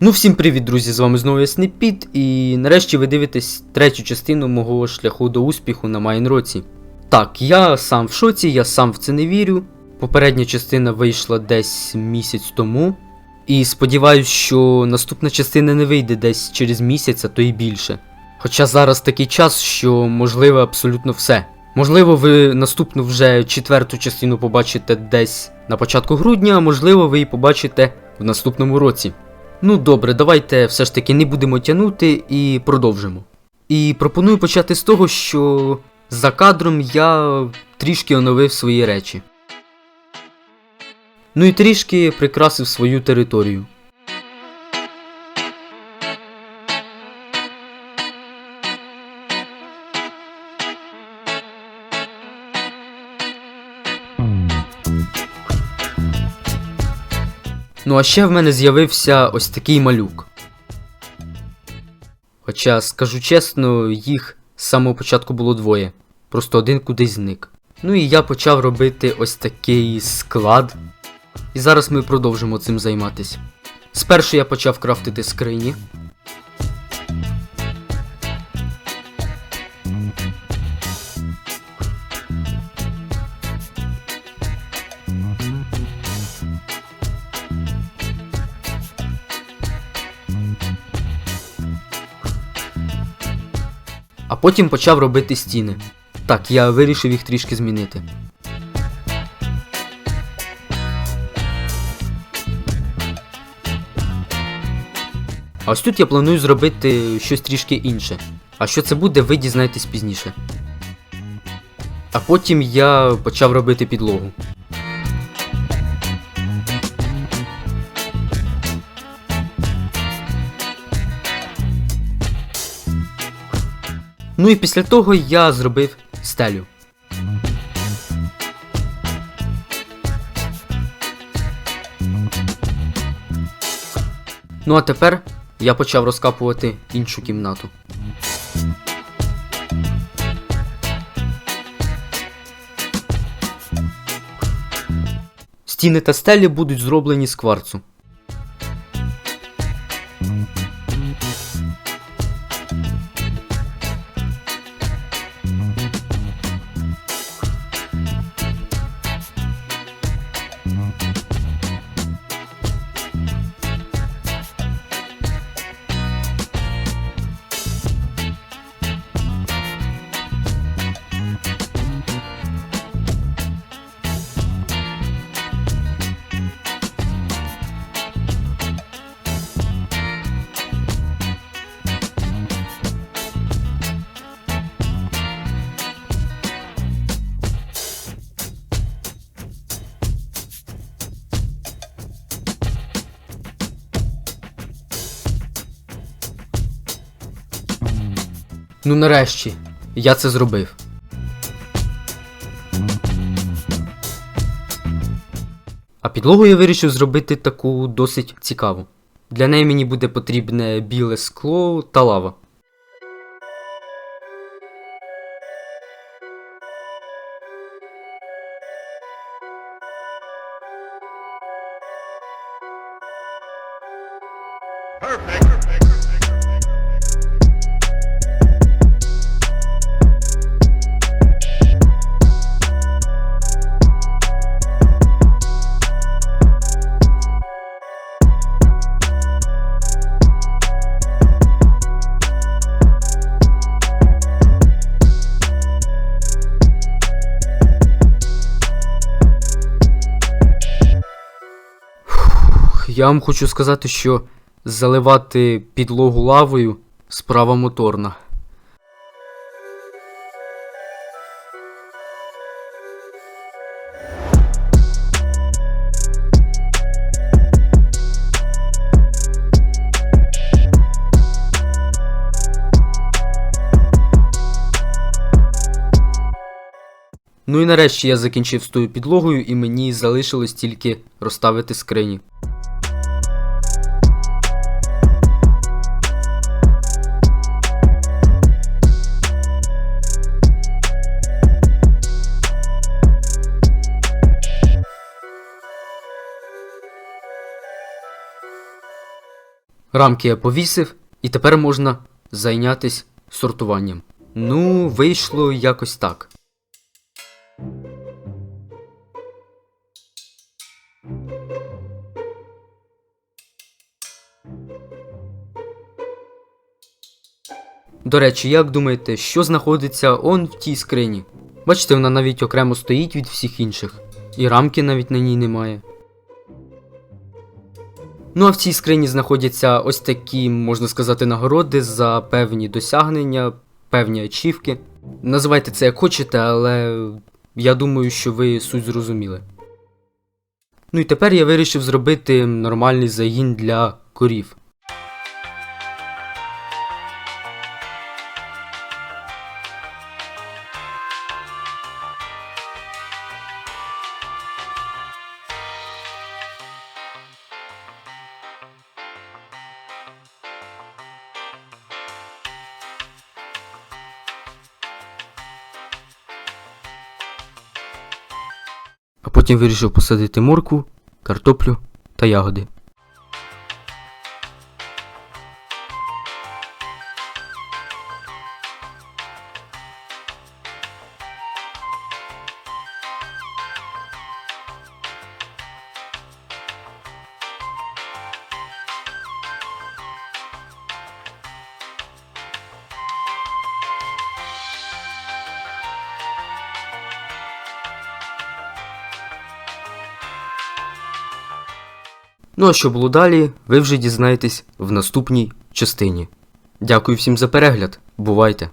Ну, всім привіт, друзі! З вами знову я Снепіт, і нарешті ви дивитесь третю частину мого шляху до успіху на Майнроці. Так, я сам в шоці, я сам в це не вірю. Попередня частина вийшла десь місяць тому. І сподіваюсь, що наступна частина не вийде десь через місяць, а то і більше. Хоча зараз такий час, що можливо абсолютно все. Можливо, ви наступну вже четверту частину побачите десь на початку грудня, а можливо, ви її побачите в наступному році. Ну добре, давайте все ж таки не будемо тягнути і продовжимо. І пропоную почати з того, що за кадром я трішки оновив свої речі. Ну і трішки прикрасив свою територію. Ну а ще в мене з'явився ось такий малюк. Хоча, скажу чесно, їх з самого початку було двоє. Просто один кудись зник. Ну і я почав робити ось такий склад. І зараз ми продовжимо цим займатися. Спершу я почав крафтити скрині. А потім почав робити стіни. Так, я вирішив їх трішки змінити. А ось тут я планую зробити щось трішки інше. А що це буде, ви дізнаєтесь пізніше. А потім я почав робити підлогу. Ну і після того я зробив стелю. Ну а тепер я почав розкапувати іншу кімнату. Стіни та стелі будуть зроблені з кварцу. Ну нарешті, я це зробив. А підлогу я вирішив зробити таку досить цікаву. Для неї мені буде потрібне біле скло та лава. Я вам хочу сказати, що заливати підлогу лавою справа моторна. Ну і нарешті я закінчив з тою підлогою, і мені залишилось тільки розставити скрині. Рамки я повісив, і тепер можна зайнятися сортуванням. Ну, вийшло якось так. До речі, як думаєте, що знаходиться он в тій скрині? Бачите, вона навіть окремо стоїть від всіх інших, і рамки навіть на ній немає. Ну а в цій скрині знаходяться ось такі, можна сказати, нагороди за певні досягнення, певні ачівки. Називайте це як хочете, але я думаю, що ви суть зрозуміли. Ну і тепер я вирішив зробити нормальний загін для корів. Потім вирішив посадити моркву, картоплю та ягоди. Ну а що було далі, ви вже дізнаєтесь в наступній частині. Дякую всім за перегляд. Бувайте!